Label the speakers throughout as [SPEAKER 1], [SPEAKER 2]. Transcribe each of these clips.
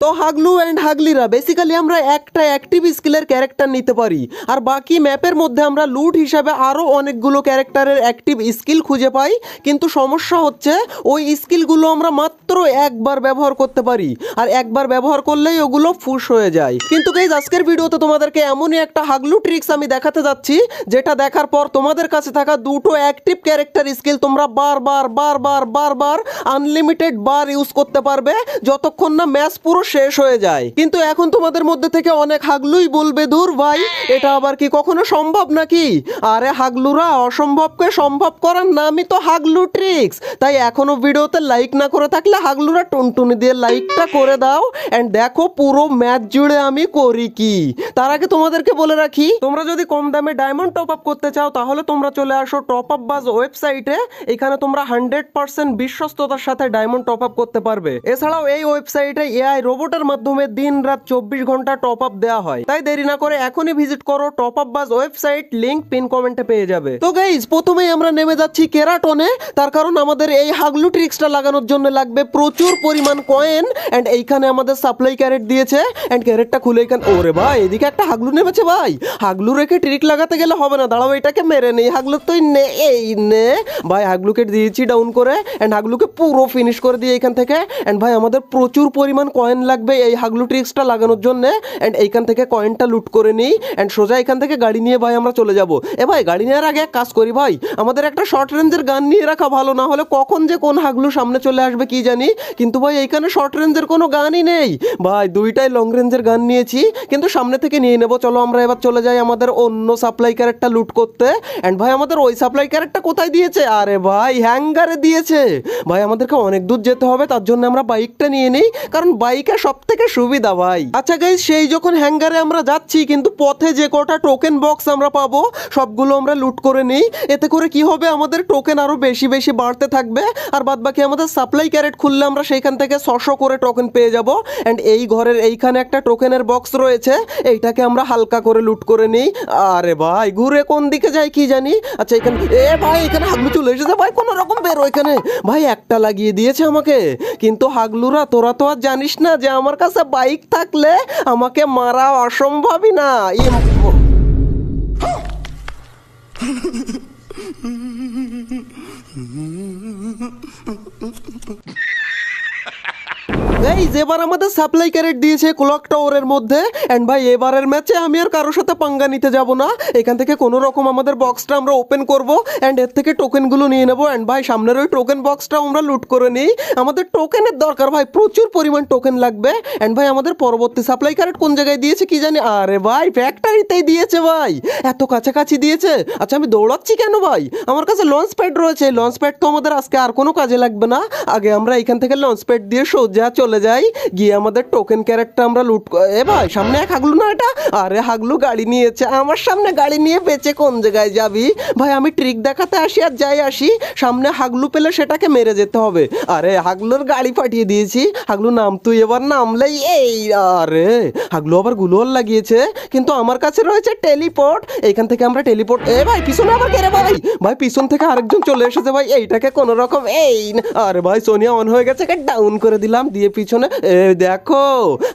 [SPEAKER 1] তো হাগলু and হাগলিরা basically আমরা একটা অ্যাক্টিভ স্কিলের ক্যারেক্টার নিতে পারি। আর বাকি ম্যাপের মধ্যে আমরা লুট হিসাবে আরও অনেকগুলো ক্যারেক্টারের অ্যাক্টিভ স্কিল খুঁজে পাই। কিন্তু সমস্যা হচ্ছে, ওই স্কিলগুলো আমরা মাত্র একবার ব্যবহার করতে পারি। আর একবার ব্যবহার করলেই ওগুলো ফুস হয়ে যায়। কিন্তু গাইজ আজকের ভিডিওতে তোমাদেরকে এমনই একটা হাগলু ট্রিক্স আমি দেখাতে যাচ্ছি, যেটা দেখার পর তোমাদের কাছে থাকা দুটো অ্যাক্টিভ ক্যারেক্টার স্কিল তোমরা বারবার বারবার বারবার আনলিমিটেড বার ইউজ করতে পারবে। যতক্ষণ না ম্যাচ পুরো শেষ হয়ে যায়। কিন্তু এখন তোমাদের মধ্যে থেকে অনেক হাগলুই বলবে দূর ভাই, এটা আবার কি কখনো সম্ভব নাকি? আরে হাগলুরা, অসম্ভবকে সম্ভব করার নামই তো হাগলু ট্রিক্স তাই এখনও ভিডিওতে লাইক না করে থাকলে হাগলুরা টুনটুনি দিয়ে লাইকটা করে দাও। এন্ড দেখো পুরো ম্যাচ জুড়ে আমি করি কি। তার আগে তোমাদেরকে বলে রাখি, তোমরা যদি কম দামে ডায়মন্ড টপ আপ করতে চাও, তাহলে তোমরা চলে আসো টপ আপ বাজ ওয়েবসাইটে এখানে তোমরা হান্ড্রেড পার্সেন্ট বিশ্বস্ততার সাথে ডায়মন্ড টপ আপ করতে পারবে। এছাড়াও এই ওয়েবসাইটে এআই রোবটের মাধ্যমে দিন রাত চব্বিশ ঘণ্টা টপ আপ দেওয়া হয়। তাই দেরি না করে এখনই ভিজিট করো top up bus website link pin কমেন্টে পেয়ে যাবে। তো গাইজ প্রথমেই আমরা নেমে যাচ্ছি কেরাটনে তার কারণ আমাদের এই হাগলু ট্রিক্সটা লাগানোর জন্য লাগবে প্রচুর পরিমাণ কয়েন এন্ড এইখানে আমাদের সাপ্লাই ক্যারেট দিয়েছে। এন্ড ক্যারেটটা খুলে এখানে ওরে ভাই, এদিকে একটা হাগলু নেমেছে ভাই। হাগলু রেখে ট্রিক লাগাতে গেলে হবে না। দাঁড়াও, এটাকে মেরে নেই। হাগলু তুই নে এই নে। ভাই, হাগলুকে দিয়েছি ডাউন করে। এন্ড হাগলুকে পুরো ফিনিশ করে দিয়ে এখান থেকে। এন্ড ভাই, আমাদের প্রচুর পরিমাণ কয়েন লাগবে এই হাগলু ট্রিক্সটা লাগানোর জন্য। অ্যান্ড এইখান থেকে কয়েনটা লুট করে নিই। অ্যান্ড সোজা এখান থেকে গাড়ি নিয়ে ভাই আমরা চলে যাব। এ ভাই, গাড়ি নেওয়ার আগে এক কাজ করি ভাই। আমাদের একটা শর্ট রেঞ্জের গান নিয়ে রাখা ভালো। না হলে কখন যে কোন হাগলু সামনে চলে আসবে কি জানি। কিন্তু ভাই, এইখানে শর্ট রেঞ্জের কোনো গানই নেই। ভাই, দুইটাই লং রেঞ্জের গান নিয়েছি। কিন্তু সামনে থেকে নিয়ে নেব। চলো আমরা এবার চলে যাই আমাদের অন্য সাপ্লাই ক্যারেটটা লুট করতে। অ্যান্ড ভাই, আমাদের ওই সাপ্লাই ক্যারেটটা কোথায় দিয়েছে? আরে ভাই হ্যাঙ্গারে দিয়েছে। ভাই, আমাদেরকে অনেক দূর যেতে হবে। তার জন্য আমরা বাইকটা নিয়ে নিই। কারণ বাইকে সব থেকে সুবিধা ভাই। আচ্ছা গাইজ সেই যখন হ্যাঙ্গারে আমরা যাচ্ছি, কিন্তু পথে যে কটা টোকেন বক্স আমরা পাবো, সবগুলো আমরা লুট করে নিই। এতে করে কি হবে? আমাদের টোকেন আরও বেশি বেশি বাড়তে থাকবে। আর বাদ বাকি আমাদের সাপ্লাই ক্যারেট খুললে আমরা সেইখান থেকে ছশো করে টোকেন পেয়ে যাব। অ্যান্ড এই ঘরের এইখানে একটা টোকেনের বক্স রয়েছে। এইটাকে আমরা হালকা করে লুট করে নিই। আরে ভাই, ঘুরে কোন দিকে যাই কি জানি? আচ্ছা এখানে এ ভাই, এখানে হাগলু চলে এসেছে ভাই, কোনো রকম বেরো এখানে। ভাই, একটা লাগিয়ে দিয়েছে আমাকে। কিন্তু হাগলুরা, তোরা তো আর জানিস না যে আমার কাছে বাইক থাকলে আমাকে মারা অসম্ভবই না। ইয়ে, এই, যেবার আমাদের সাপ্লাই ক্যারেট দিয়েছে ক্লক টাওয়ারের মধ্যে এন্ড ভাই, এবারের ম্যাচে আমি আর কারোর সাথে পাঙ্গা নিতে যাব না। এখান থেকে কোনো রকম আমাদের বক্সটা আমরা ওপেন করব এন্ড এর থেকে টোকেনগুলো নিয়ে নেব এন্ড ভাই, সামনের ওই টোকেন বক্সটা আমরা লুট করে নিই। আমাদের টোকেনের দরকার ভাই, প্রচুর পরিমাণ টোকেন লাগবে এন্ড ভাই, আমাদের পরবর্তী সাপ্লাই ক্যারেট কোন জায়গায় দিয়েছে কি জানি? আরে ভাই ফ্যাক্টরিতেই দিয়েছে ভাই। এত কাছাকাছি দিয়েছে। আচ্ছা আমি দৌড়াচ্ছি কেন ভাই? আমার কাছে লঞ্চ প্যাড রয়েছে লঞ্চ প্যাড তো আমাদের আজকে আর কোনো কাজে লাগবে না। আগে আমরা এখান থেকে লঞ্চ প্যাড দিয়ে সোজা চলে যাই। গিয়ে আমাদের টোকেন ক্যারেটটা আমরা লুট এ ভাই, সামনে এক হাগলু না এটা? আরে হাগলু গাড়ি নিয়েছে, আমার সামনে গাড়ি নিয়ে বেঁচে কোন জায়গায় যাবি? ভাই, আমি ট্রিক দেখাতে আসি আর যাই আসি, সামনে হাগলু পেলে সেটাকে মেরে যেতে হবে। আরে হাগলুর গাড়ি পাঠিয়ে দিয়েছি। হাগলু, নাম তুই এবার নামলেই এই, আরে। হাগলু আবারগুলোর লাগিয়েছে, কিন্তু আমার কাছে রয়েছে টেলিপোর্ট। এখান থেকে আমরা টেলিপোর্ট এ ভাই, পিছনে আবার কেরে ভাই? ভাই, পিছন থেকে আরেকজন চলে এসেছে ভাই, এইটাকে কোনো রকম এই। আরে ভাই, সোনিয়া অন হয়ে গেছে ডাউন করে দিলাম, দিয়ে পিছনে দেখো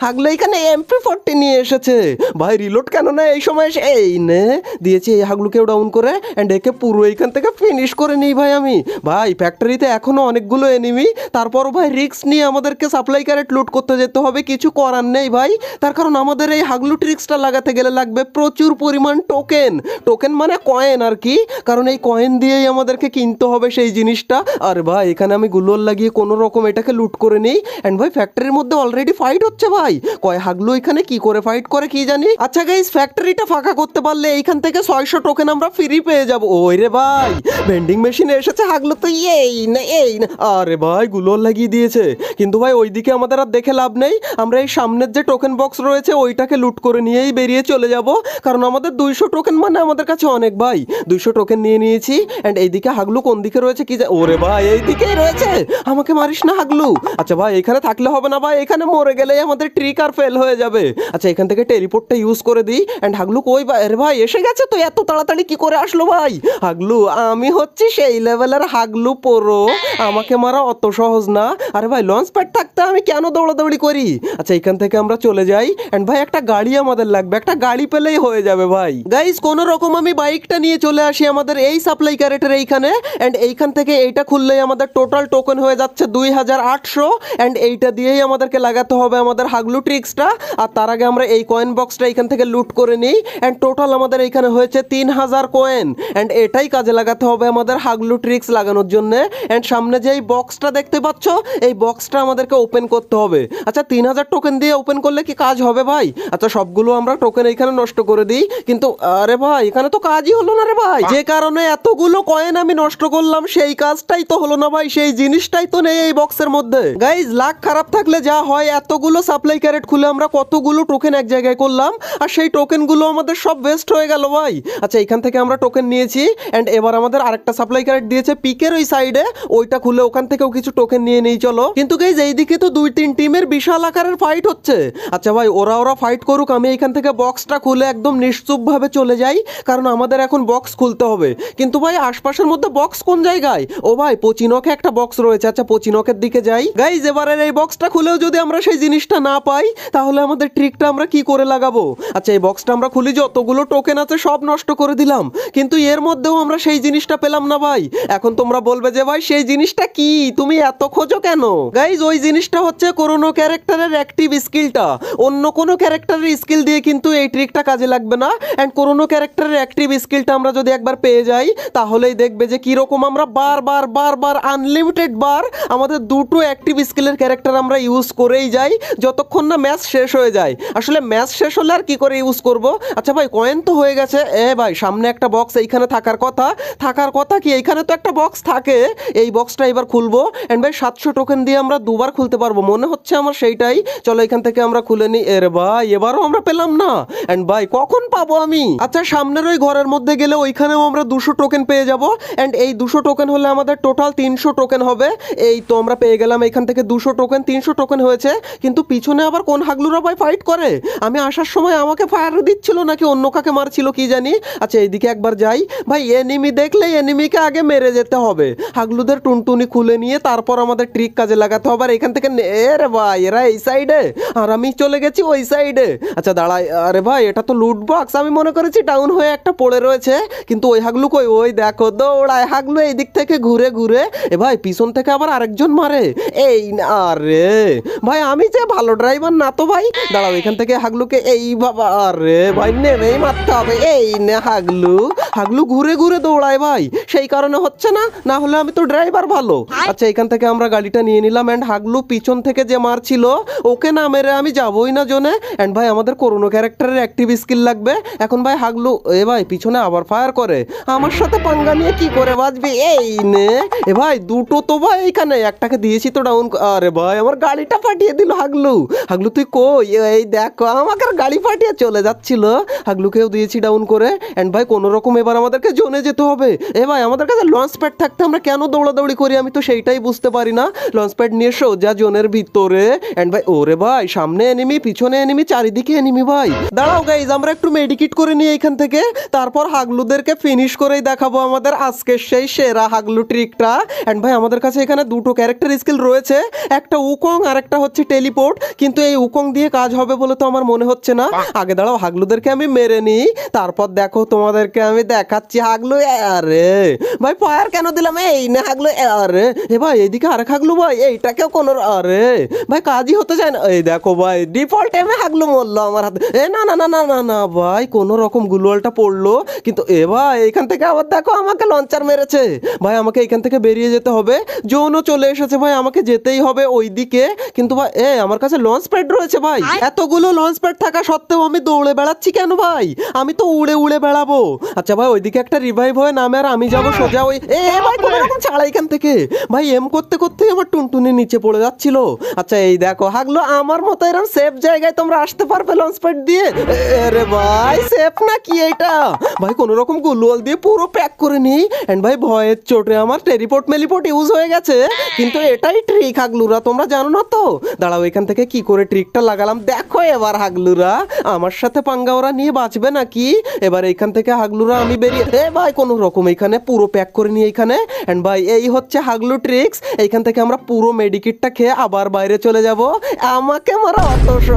[SPEAKER 1] হাগলু এখানে এমপি ফোরটি নিয়ে এসেছে। ভাই রিলোড কেন না এই সময় এসে, এই নে, দিয়েছি এই হাগলুকেও ডাউন করে অ্যান্ড একে পুরো এইখান থেকে ফিনিশ করে নিই ভাই আমি। ভাই ফ্যাক্টরিতে এখনও অনেকগুলো এনিমি তারপরও ভাই রিক্স নিয়ে আমাদেরকে সাপ্লাই ক্যারেট লুট করতে যেতে হবে, কিছু করার নেই ভাই। তার কারণ আমাদের এই হাগলু ট্রিক্সটা লাগাতে গেলে লাগবে প্রচুর পরিমাণ টোকেন টোকেন মানে কয়েন আর কি, কারণ এই কয়েন দিয়েই আমাদেরকে কিনতে হবে সেই জিনিসটা। আর ভাই, এখানে আমি গুলোর লাগিয়ে কোনো রকম এটাকে লুট করে নিই অ্যান্ড ভাই ফ্যাক্টরির মধ্যে অলরেডি ফাইট হচ্ছে ভাই। কয় হাগলু এখানে, কি করে ফাইট করে কি জানি? আচ্ছা গাইস ফ্যাক্টরিটা ফাঁকা করতে পারলে এইখান থেকে ছয়শো টোকেন আমরা ফ্রি পেয়ে যাব। ওই রে ভাই ভেন্ডিং মেশিনে এসেছে হাগলু তো, এই না এই না। আরে ভাই গুলোর লাগিয়ে দিয়েছে। কিন্তু ভাই, ওইদিকে আমাদের আর দেখে লাভ নেই। আমরা এই সামনের যে টোকেন বক্স রয়েছে, ওইটাকে লুট করে নিয়েই বেরিয়ে চলে যাব। কারণ আমাদের দুইশো টোকেন মানে আমাদের কাছে অনেক ভাই। দুইশো টোকেন নিয়ে নিয়েছি অ্যান্ড এইদিকে হাগলু কোন দিকে রয়েছে, কি ওরে ভাই, এইদিকেই রয়েছে। আমাকে মারিস না হাগলু। আচ্ছা ভাই, এখানে থাকলে থাকলে হবে না ভাই, এখানে মরে গেলেই আমাদের ট্রিক আর ফেল হয়ে যাবে। আচ্ছা এখান থেকে টেলিপোর্টটা ইউজ করে দিই। অ্যান্ড হাগলু কই আরে ভাই, এসে গেছে তো, এত তাড়াতাড়ি কি করে আসলো ভাই? হাগলু, আমি হচ্ছি সেই লেভেলের হাগলু পোরো। আমাকে মারা অত সহজ না। আরে ভাই লঞ্চ প্যাড থাকতে আমি কেন দৌড়াদৌড়ি করি? আচ্ছা এখান থেকে আমরা চলে যাই। অ্যান্ড ভাই, একটা গাড়ি আমাদের লাগবে। একটা গাড়ি পেলেই হয়ে যাবে ভাই। গাইস কোন রকম আমি বাইকটা নিয়ে চলে আসি আমাদের এই সাপ্লাই ক্যারেটের এইখানে। অ্যান্ড এইখান থেকে এইটা খুললেই আমাদের টোটাল টোকেন হয়ে যাচ্ছে দুই হাজার আটশো। অ্যান্ড এইটা দিয়েই আমাদেরকে লাগাতে হবে আমাদের হাগলু ট্রিক্সটা। আর তার আগে আমরা এই কয়েন বক্সটা এখান থেকে লুট করে নিই। অ্যান্ড টোটাল আমাদের এইখানে হয়েছে তিন হাজার কয়েন অ্যান্ড এটাই কাজে লাগাতে হবে আমাদের হাগলু ট্রিক্স লাগানোর জন্য। অ্যান্ড সামনে যে এই বক্সটা দেখতে পাচ্ছ, এই বক্সটা আমাদেরকে ওপেন করতে হবে। আচ্ছা তিন হাজার টোকেন দিয়ে ওপেন করলে কি কাজ হবে ভাই? আচ্ছা সবগুলো আমরা টোকেন এইখানে নষ্ট করে দিই। কিন্তু আরে ভাই, এখানে তো কাজই হলো না রে ভাই। যে কারণে এতগুলো কয়েন আমি নষ্ট করলাম, সেই কাজটাই তো হলো না ভাই। সেই জিনিসটাই তো নেই এই বক্সের মধ্যে। গাইজ লাখ খারাপ থাকলে যা হয়, এতগুলো সাপ্লাই ক্যারেট খুলে আমরা কতগুলো টোকেন এক জায়গায় করলাম, আর সেই টোকেনগুলো আমাদের সব ওয়েস্ট হয়ে গেল ভাই। আচ্ছা এখান থেকে আমরা টোকেন নিয়েছি অ্যান্ড এবার আমাদের আরেকটা সাপ্লাই ক্যারেট দিয়েছে পিকের ওই সাইডে ওইটা খুলে ওখান থেকেও কিছু টোকেন নিয়ে নেই, চলো। কিন্তু গাইজ এইদিকে তো দুই তিন টিমের বিশাল আকারের ফাইট হচ্ছে। আচ্ছা ভাই, ওরা ওরা ফাইট করুক, আমি এখান থেকে বক্সটা খুলে একদম নিশ্চুপভাবে চলে যাই, কারণ আমাদের এখন বক্স খুলতে হবে। কিন্তু ভাই, আশপাশের মধ্যে বক্স কোন জায়গায়? ও ভাই, পচিনকে একটা বক্স রয়েছে আচ্ছা পচিনকের দিকে যাই। গাইজ এবারের এই বক্সটা খুলেও যদি আমরা সেই জিনিসটা না পাই, তাহলে আমাদের ট্রিকটা আমরা কি করে লাগাবো? আচ্ছা এই বক্সটা আমরা খুলি যতগুলো টোকেন আছে, সব নষ্ট করে দিলাম। কিন্তু এর মধ্যেও আমরা সেই জিনিসটা পেলাম না ভাই। এখন তোমরা বলবে যে, ভাই, সেই জিনিসটা কি? তুমি এত খোঁজো কেন? গাইজ ওই জিনিসটা হচ্ছে কোনো ক্যারেক্টারের অ্যাক্টিভ স্কিলটা অন্য কোনো ক্যারেক্টারের স্কিল দিয়ে কিন্তু এই ট্রিকটা কাজে লাগবে না। অ্যান্ড কোনো ক্যারেক্টারের অ্যাক্টিভ স্কিলটা আমরা যদি একবার পেয়ে যাই, তাহলেই দেখবে যে কীরকম আমরা বারবার বারবার আনলিমিটেড বার আমাদের দুটো অ্যাক্টিভ স্কিলের ক্যারেক্টার আমরা ইউজ করেই যাই, যতক্ষণ না ম্যাচ শেষ হয়ে যায়। আসলে ম্যাচ শেষ হলে আর কি করে ইউজ করব? আচ্ছা ভাই কয়েন তো হয়ে গেছে। এ ভাই, সামনে একটা বক্স এইখানে থাকার কথা। থাকার কথা কি? এইখানে তো একটা বক্স থাকে। এই বক্সটা এবার খুলবো। অ্যান্ড ভাই, সাতশো টোকেন দিয়ে আমরা দুবার খুলতে পারব। মনে হচ্ছে আমার সেইটাই। চলো, এখান থেকে আমরা খুলে নিই। এর ভাই, এবারও আমরা পেলাম না। অ্যান্ড ভাই, কখন পাবো আমি? আচ্ছা সামনের ওই ঘরের মধ্যে গেলে ওইখানেও আমরা দুশো টোকেন পেয়ে যাব। অ্যান্ড এই দুশো টোকেন হলে আমাদের টোটাল তিনশো টোকেন হবে। এই তো আমরা পেয়ে গেলাম। এখান থেকে দুশো টোকেন তিনশো টোকেন হয়েছে কিন্তু পিছনে আবার কোন হাগলুরা ভাই ফাইট করে? আমি আসার সময় আমাকে ফায়ার দিচ্ছিল নাকি অন্য কাকে মারছিল কি জানি? আচ্ছা এইদিকে একবার যাই। ভাই এনিমি দেখলে এনিমিকে আগে মেরে যেতে হবে। হাগলুদের টুনটুনি খুলে নিয়ে তারপর আমাদের ট্রিক কাজে লাগাতে হবে। আর এখান থেকে নে- এ রে ভাই এরা এই সাইডে আর আমি চলে গেছি ওই সাইডে আচ্ছা দাঁড়াই আরে ভাই এটা তো লুট বক্স আমি মনে করেছি ডাউন হয়ে একটা পড়ে রয়েছে কিন্তু ওই হাগলু কই? ওই দেখো দৌড়ায় হাগলু এই দিক থেকে ঘুরে ঘুরে। এ ভাই পিছন থেকে আবার আরেকজন মারে। এই না, আরে ভাই, আমি যে ভালো ড্রাইভার না তো ভাই? দাঁড়াও, এখান থেকে হাগলুকে এই বাবা আরে ভাই, নেমেই মারতে হবে। এই নে হাগলু হাগলু ঘুরে ঘুরে দৌড়ায় ভাই। সেই কারণে হচ্ছে না না হলে আমি তো ড্রাইভার ভালো। আচ্ছা এখান থেকে আমরা গাড়িটা নিয়ে নিলাম অ্যান্ড হাগলু পিছন থেকে যে মারছিল ওকে না মেরে আমি যাবোই না জোনে। অ্যান্ড ভাই আমাদের করোনো ক্যারেক্টারের অ্যাক্টিভ স্কিল লাগবে। এখন ভাই হাগলু এ ভাই পিছনে আবার ফায়ার করে। আমার সাথে পাঙ্গা নিয়ে কি করে বাজবি এই নে। এ ভাই দুটো তো ভাই এইখানে একটাকে দিয়েছি তো ডাউন আরে ভাই আমার গাড়িটা পাঠিয়ে দিল হাগলু। হাগলু তুই কই? এই দেখো আমাকে গাড়ি ফাটিয়ে চলে যাচ্ছিল। হাগলুকেও দিয়েছি ডাউন করে। অ্যান্ড ভাই কোনো রকম এবার আমাদেরকে জোনে যেতে হবে। এ ভাই আমাদের কাছে লঞ্চ প্যাড থাকতে আমরা কেন দৌড়াদৌড়ি করি আমি তো সেইটাই বুঝতে পারি না। লঞ্চ প্যাড নিয়ে সোজা জোনের ভিতরে। অ্যান্ড ভাই ওরে ভাই সামনে এনিমি পিছনে এনিমি চারিদিকে এনিমি ভাই। দাঁড়াও গাইজ আমরা একটু মেডিকেট করে নিই এখান থেকে। তারপর হাগলুদেরকে ফিনিশ করেই দেখাবো আমাদের আজকের সেই সেরা হাগলু ট্রিকটা অ্যান্ড ভাই আমাদের কাছে এখানে দুটো ক্যারেক্টার স্কিল রয়েছে। একটা উকং আর একটা হচ্ছে টেলিপোর্ট কিন্তু এই উকং দিয়ে কাজ হবে বলে তো আমার মনে হচ্ছে না। আগে দাঁড়াও হাগলুদেরকে আমি মেরে নিই। তারপর দেখো তোমাদেরকে আমি দেখাচ্ছি হাগলু আরে। ভাই ফায়ার কেন দিলাম? এই না হাগলু আরে। এ ভাই এইদিকে আরেক হাগলু ভাই এইটাকেও কোনো আরে। ভাই কাজই হতে চায় না। এই দেখো ভাই ডিফল্ট টাইমে হাগলু মরলো আমার হাতে। এ না না না না না না ভাই কোনো রকম গুলোয়ালটা পড়ল। কিন্তু এ ভাই এখান থেকে আবার দেখো আমাকে লঞ্চার মেরেছে। ভাই আমাকে এখান থেকে বেরিয়ে যেতে হবে। জোনও চলে এসেছে ভাই আমাকে যেতেই হবে ওই দিকে কিন্তু ভাই এ আমার কাছে লঞ্চ প্যাড রয়েছে ভাই। এতগুলো লঞ্চ প্যাড থাকা সত্ত্বেও আমি দৌড়ে বেড়াচ্ছি কেন ভাই? আমি তো উড়ে উড়ে বেড়াবো। আচ্ছা ভাই ভাই, ওইদিকে একটা রিভাইভ হয়ে, নামে আর আমি যাব সোজা ওই এ ভাই কোনো রকম ছাড়া এখান থেকে। ভাই এম করতে করতেই আমার টুনটুনি নিচে পড়ে যাচ্ছিল। আচ্ছা এই দেখো, হাগলো, আমার মতো এরকম সেফ জায়গায় তোমরা আসতে পারবে লঞ্চ প্যাড দিয়ে? আরে ভাই সেফ না কি এটা? ভাই, কোনো রকম গুলওয়াল দিয়ে পুরো প্যাক করে নিই। এন্ড ভাই, ভয়ের চোটে আমার টেরিপোর্ট মেলিপোর্ট ইউজ হয়ে গেছে। কিন্তু এটাই ট্রিক হাগলুরা, তোমরা জানো না তো? দাঁড়াও, এখান থেকে কি করে ট্রিকটা লাগালাম? দেখো এবার, হাগলুরা। আমার সাথে পাঙ্গা ওরা নিয়ে বাঁচবে নাকি? এবার এখান থেকে হাগলুরা, আমি বেরিয়ে এ ভাই, কোনো রকম এখানে পুরো প্যাক করে নিয়ে এখানে। এন্ড ভাই, এই হচ্ছে হাগলু ট্রিক্স এইখান থেকে আমরা পুরো মেডিকিটটা খেয়ে আবার বাইরে চলে যাব। আমাকে মারা অত স-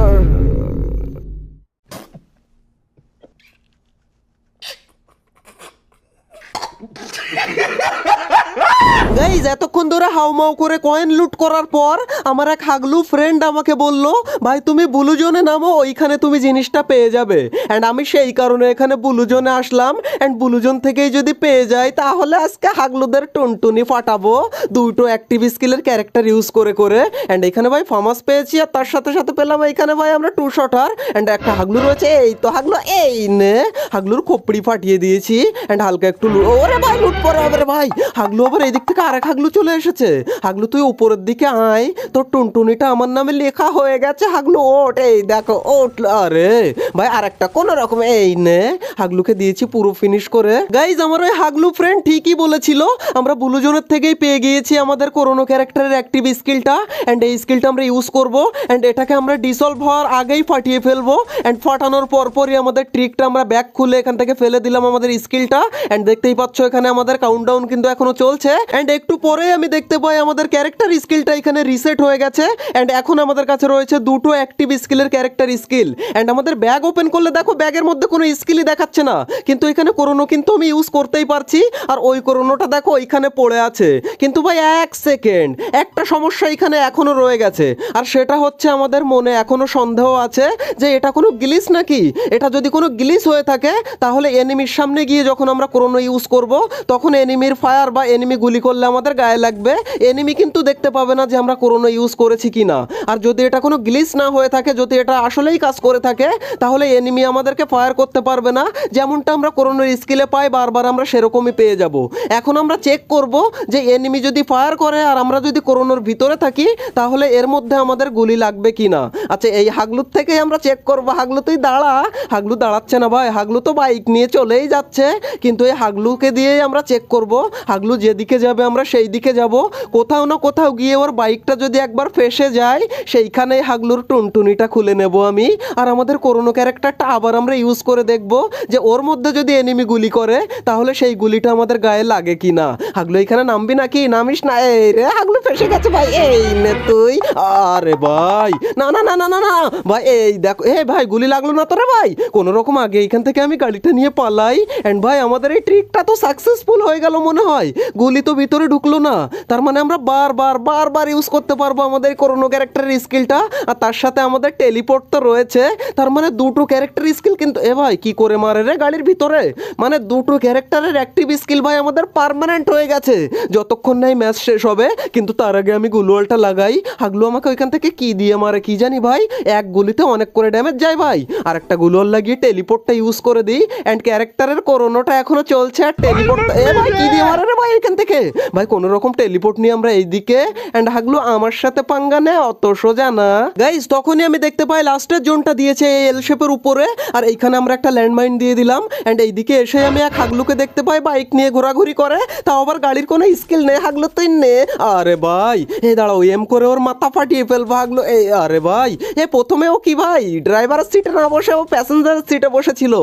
[SPEAKER 1] গাইজ এতক্ষণ ধরে হাউমাউ করে কয়েন লুট করার পর আমার এক হাগলু ফ্রেন্ড আমাকে বলল, ভাই, তুমি ব্লু জোনে নামো, ওইখানে তুমি জিনিসটা পেয়ে যাবে। অ্যান্ড আমি সেই কারণে এখানে ব্লু জোনে আসলাম। অ্যান্ড ব্লু জোন থেকেই যদি পেয়ে যাই তাহলে আজকে হাগলুদের টুনটুনি ফাটাবো দুটো অ্যাক্টিভ স্কিলের ক্যারেক্টার ইউজ করে করে। অ্যান্ড এখানে ভাই ফার্মাস পেয়েছি, আর তার সাথে সাথে পেলাম এখানে ভাই আমরা টু শটার অ্যান্ড একটা হাগলু রয়েছে, এই তো হাগলু, এই নে। হাগলুর খোপড়ি ফাটিয়ে দিয়েছি। অ্যান্ড হালকা একটু ওরে ভাই লুট পরে হবে রে ভাই। হাগলু আবার এই দিক থেকে আরেক হাগলু চলে এসেছে। হাগলু, তুই উপরের দিকে আয়। তোর টুনটুনিটা আমার নামে লেখা হয়ে গেছে। হাগলু ওট এই দেখো ওট আরে, ভাই, আরেকটা কোন রকম, এই নে। হাগলুকে দিয়েছি পুরো ফিনিশ করে। গাইজ আমার ওই হাগলু ফ্রেন্ড ঠিকই বলেছিল। আমরা ব্লু জোনের থেকেই পেয়ে গিয়েছি আমাদের করোনো ক্যারেক্টারের অ্যাক্টিভ স্কিলটা অ্যান্ড এই স্কিলটা আমরা ইউজ করব। অ্যান্ড এটাকে আমরা ডিসলভ হওয়ার আগেই ফাটিয়ে ফেলব। অ্যান্ড ফাটানোর পরপরই আমাদের ট্রিকটা আমরা ব্যাক খুলে এখান থেকে ফেলে দিলাম আমাদের স্কিলটা অ্যান্ড দেখতেই পাচ্ছ, এখানে আমাদের কাউন্টডাউন কিন্তু এখনও চলছে। অ্যান্ড একটু পরেই আমি দেখতে পাই আমাদের ক্যারেক্টার স্কিলটা এখানে রিসেট হয়ে গেছে। অ্যান্ড এখন আমাদের কাছে রয়েছে দুটো অ্যাক্টিভ স্কিলের ক্যারেক্টার স্কিল অ্যান্ড আমাদের ব্যাগ ওপেন করলে দেখো ব্যাগের মধ্যে কোনো স্কিলই দেখাচ্ছে না। কিন্তু এখানে করোনো কিন্তু আমি ইউজ করতেই পারছি। আর ওই করোনোটা দেখো ওইখানে পড়ে আছে। কিন্তু ভাই এক সেকেন্ড একটা সমস্যা এখানে এখনও রয়ে গেছে। আর সেটা হচ্ছে আমাদের মনে এখনও সন্দেহ আছে যে এটা কোনো গ্লিস নাকি? এটা যদি কোনো গ্লিস হয়ে থাকে, তাহলে এনিমির সামনে গিয়ে যখন আমরা করোনো ইউজ করব, তখন এনিমির ফায়ার বা এনিমি গুলি করলে আমাদের গায়ে লাগবে। এনিমি কিন্তু দেখতে পাবে না যে আমরা করোনা ইউজ করেছি কি না আর যদি এটা কোনো গ্লিচ না হয়ে থাকে, যদি এটা আসলেই কাজ করে থাকে, তাহলে এনিমি আমাদেরকে ফায়ার করতে পারবে না। যেমনটা আমরা করোনার স্কিলে পাই, বারবার আমরা সেরকমই পেয়ে যাব। এখন আমরা চেক করব যে এনিমি যদি ফায়ার করে আর আমরা যদি করোনার ভিতরে থাকি, তাহলে এর মধ্যে আমাদের গুলি লাগবে কি না আচ্ছা এই হাগলুর থেকেই আমরা চেক করব। হাগলু তুই দাঁড়া। হাগলু দাঁড়াচ্ছে না ভাই। হাগলু তো বাইক নিয়ে চলেই যাচ্ছে। কিন্তু এই হাগলুকে দিয়েই আমরা চেক করব। হাগলু যেদিকে যাবে আমরা সেই দিকে যাব। কোথাও না কোথাও গিয়ে ওর বাইকটা যদি একবার ফেসে যায়, সেইখানেই হাগলুর টুনটুনিটা খুলে নেব আমি। আর আমাদের করোনো ক্যারেক্টারটা আবার আমরা ইউজ করে দেখব যে ওর মধ্যে যদি এনিমি গুলি করে, তাহলে সেই গুলিটা আমাদের গায়ে লাগে কি না হাগলু এখানে নামবি নাকি? নামিস না? এই রে, হাগলু ফেসে গেছে ভাই। এই নে তুই। আরে ভাই। না না না না না না। ভাই, এই দেখো, এ ভাই, গুলি লাগল না তো রে ভাই? কোনো রকম আগে এখান থেকে আমি গাড়িটা নিয়ে পালাই। এন্ড ভাই, আমাদের এই ট্রিকটা তো সাকসেসফুল হয়ে গেল মনে হয়। গুলি তো ভিতরে ঢুকলো না। তার মানে আমরা বারবার বারবার ইউজ করতে পারব আমাদের করোনো ক্যারেক্টারের স্কিলটা আর তার সাথে আমাদের টেলিপোর্ট তো রয়েছে। তার মানে দুটো ক্যারেক্টার স্কিল কিন্তু, এ ভাই, কি করে মারে রে গাড়ির ভিতরে? মানে দুটো ক্যারেক্টারের অ্যাক্টিভ স্কিল ভাই আমাদের পার্মানেন্ট হয়ে গেছে। যতক্ষণ নাই ম্যাচ শেষ হবে, কিন্তু তার আগে আমি গুলোয়ালটা লাগাই। হাগলু আমাকে ওইখান থেকে কি দিয়ে মারে কি জানি ভাই? এক গুলিতে অনেক করে ড্যামেজ যায় ভাই। আর একটা গুলোয়াল লাগিয়ে টেলিপোর্টটা ইউজ করে দিই। অ্যান্ড ক্যারেক্টারের করোনাটা এখনও চলছে। আর টেলিপোর্ট এ ভাই, কি দিয়ে মারে রে ভাই এখান থেকে? ভাই কোনো রকম টেলিপোর্ট নিয়ে আমরা এইদিকে অ্যান্ড হাগলু আমার সাথে পাঙ্গা নেয় অত সোজা না। গাইজ তখনই আমি দেখতে পাই লাস্টের জোনটা দিয়েছে এই এল শেপের উপরে, আর এইখানে আমরা একটা ল্যান্ডমাইন দিয়ে দিলাম অ্যান্ড এইদিকে এসে আমি এক হাগলুকে দেখতে পাই বাইক নিয়ে ঘোরাঘুরি করে, তাও আবার গাড়ির কোনো স্কিল নেই, হাগলু তুই নে। আরে ভাই এ দাঁড়াও এম করে ওর মাথা ফাটিয়ে ফেলব হাগলো, এই, আরে ভাই, এ প্রথমে ও কি ভাই ড্রাইভারের সিটে না বসে, ও প্যাসেঞ্জারের সিটে বসেছিল।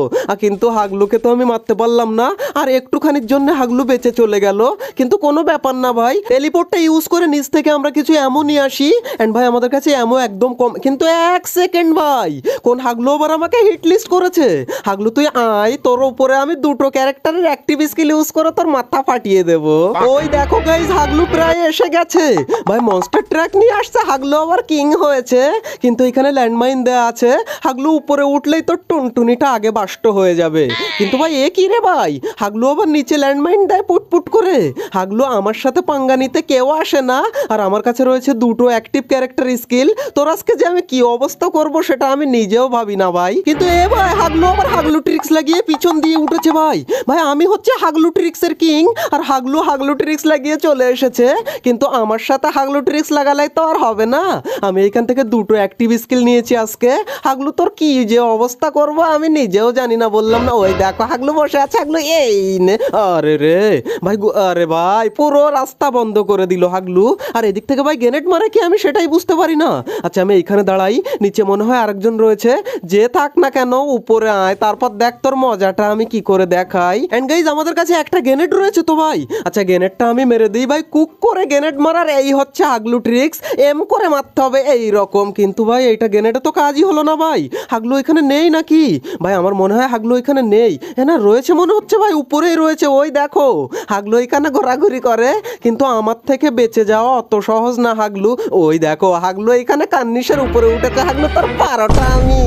[SPEAKER 1] কিন্তু হাগলুকে তো আমি মারতে পারলাম না, আর একটুখানির জন্য হাগলু বেঁচে চলে গেল, কিন্তু কোনো ব্যাপার না ভাই। টেলিপোর্টটা ইউজ করে নিচ থেকে আমরা কিছু এমন নিয়ে আসি। এন্ড ভাই, আমাদের কাছে এমো একদম কম। কিন্তু এক সেকেন্ড ভাই, কোন হাগলু আবার আমাকে হিট লিস্ট করেছে? হাগলু, তুই আয়, তোর উপরে আমি দুটো ক্যারেক্টারের অ্যাক্টিভ স্কিল ইউজ করে তোর মাথা ফাটিয়ে দেব। ওই দেখো গাইজ হাগলু প্রায় এসে গেছে। ভাই মনস্টার ট্র্যাক নিয়ে আসছে, হাগলু আবার কিং হয়েছে। কিন্তু এখানে ল্যান্ডমাইন দেয়া আছে। হাগলু উপরে উঠলেই তোর টুনটুনিটা আগে বাষ্ট হয়ে যাবে। কিন্তু ভাই, এ কি রে ভাই? হাগলু আবার নিচে ল্যান্ডমাইন দেয় পুট পুট করে। হাগলু আমার সাথে পাঙ্গা নিতে কেউ আসে না। আর আমার কাছে রয়েছে দুটো অ্যাক্টিভ ক্যারেক্টার স্কিল তোর আজকে যে আমি কি অবস্থা করব সেটা আমি নিজেও ভাবি না ভাই। কিন্তু এ ভাই, হাগলু আবার হাগলু ট্রিক্স লাগিয়ে পিছন দিয়ে উঠেছে ভাই। ভাই, আমি হচ্ছে হাগলু ট্রিক্সের কিং আর হাগলু হাগলু ট্রিক্স লাগিয়ে চলে এসেছে। কিন্তু আমার সাথে হাগলু ট্রিক্স লাগালে তো আর হবে না। আমি এখান থেকে দুটো অ্যাক্টিভ স্কিল নিয়েছি আজকে। হাগলু, তোর কি যে অবস্থা করব আমি নিজেও জানি না। বললাম না, ওই দেখো হাগলু বসে আছে, হাগলু, এই নে। আরে রে, ভাই আরে ভাই। পুরো রাস্তা বন্ধ করে দিল হাগলু। আর এদিক থেকে ভাই গ্রেনেড মারে কি আমি সেটাই বুঝতে পারি না। আচ্ছা আমি এইখানে দাঁড়াই, নিচে মনে হয় আরেকজন রয়েছে। যে থাক না কেন, উপরে আয়, তারপর দেখ তোর মজাটা, আমি কি করে দেখাই। এন্ড গাইজ আমাদের কাছে একটা গ্রেনেড রয়েছে তো ভাই। আচ্ছা গ্রেনেডটা আমি মেরে দিই ভাই, কুক করে গ্রেনেড মারার এই হচ্ছে হাগলু ট্রিক্স এম করে মারতে হবে এই রকম কিন্তু ভাই, এইটা গ্রেনেডে তো কাজই হলো না ভাই। হাগলু এখানে নেই নাকি? ভাই, আমার মনে হয় হাগলু এখানে নেই। হ্যাঁ না, রয়েছে মনে হচ্ছে ভাই, উপরেই রয়েছে, ওই দেখো। হাগলু এখানে ঘোরাঘুরি করে, কিন্তু আমার থেকে বেঁচে যাওয়া অত সহজ না হাগলু। ওই দেখো, হাগলু এখানে কান্নিসের উপরে উঠেছে। হাগলু, তার বারোটা আমি।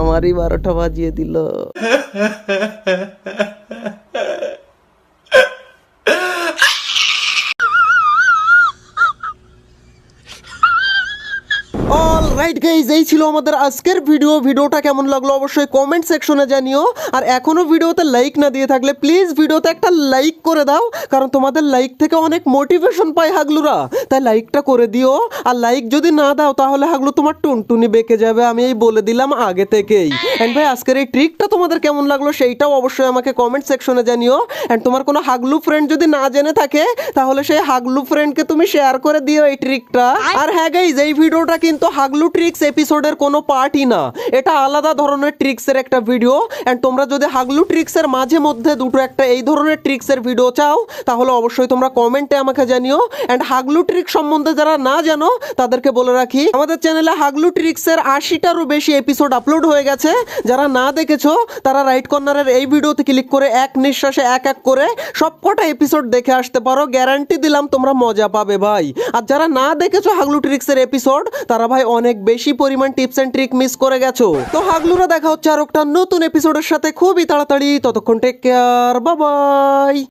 [SPEAKER 1] আমারই বারোটা বাজিয়ে দিল অল রাইট গাইজ এই ছিল আমাদের আজকের ভিডিও, ভিডিওটা কেমন লাগল অবশ্যই কমেন্ট সেকশনে জানিও। আর এখনও ভিডিওতে লাইক না দিয়ে থাকলে প্লিজ ভিডিওতে একটা লাইক করে দাও, কারণ তোমাদের লাইক থেকে অনেক মোটিভেশন পায় হাগলুরা। তাই লাইকটা করে দিও। আর লাইক যদি না দাও, তাহলে হাগলু তোমার টুনটুনি বেঁকে যাবে, আমি এই বলে দিলাম আগে থেকেই। অ্যান্ড ভাই, আজকের এই ট্রিকটা তোমাদের কেমন লাগল সেইটাও অবশ্যই আমাকে কমেন্ট সেকশনে জানিও। অ্যান্ড তোমার কোনো হাগলু ফ্রেন্ড যদি না জেনে থাকে, তাহলে সেই হাগলু ফ্রেন্ডকে তুমি শেয়ার করে দিও এই ট্রিকটা আর হ্যাঁ গাইজ এই ভিডিওটা কিন্তু হাগলু ট্রিক্স এপিসোডের কোনো পার্টই না। এটা আলাদা ধরনের ট্রিক্সের একটা ভিডিও অ্যান্ড তোমরা যদি হাগলু ট্রিক্সের মাঝে মধ্যে দুটো একটা এই ধরনের ট্রিক্সের ভিডিও চাও, তাহলে অবশ্যই তোমরা কমেন্টে আমাকে জানিও। অ্যান্ড হাগলু ট্রিক সম্বন্ধে যারা না জানো, তাদেরকে বলে রাখি, আমাদের চ্যানেলে হাগলু ট্রিক্সের আশিটারও বেশি এপিসোড আপলোড হয়ে গেছে। যারা না দেখেছ, তারা রাইট কর্নারের এই ভিডিওতে ক্লিক করে এক নিঃশ্বাসে এক এক করে সবকটা এপিসোড দেখে আসতে পারো। গ্যারান্টি দিলাম তোমরা মজা পাবে ভাই। আর যারা না দেখেছ হাগলু ট্রিক্সের এপিসোড তারা ভাই অনেক বেশি পরিমাণ টিপস অ্যান্ড ট্রিক মিস করে গেছো। তো হাগলুরা, দেখা হচ্ছে আর একটা নতুন এপিসোডের সাথে। খুবই তাড়াতাড়ি। ততক্ষণ টেক কেয়ার বাবাই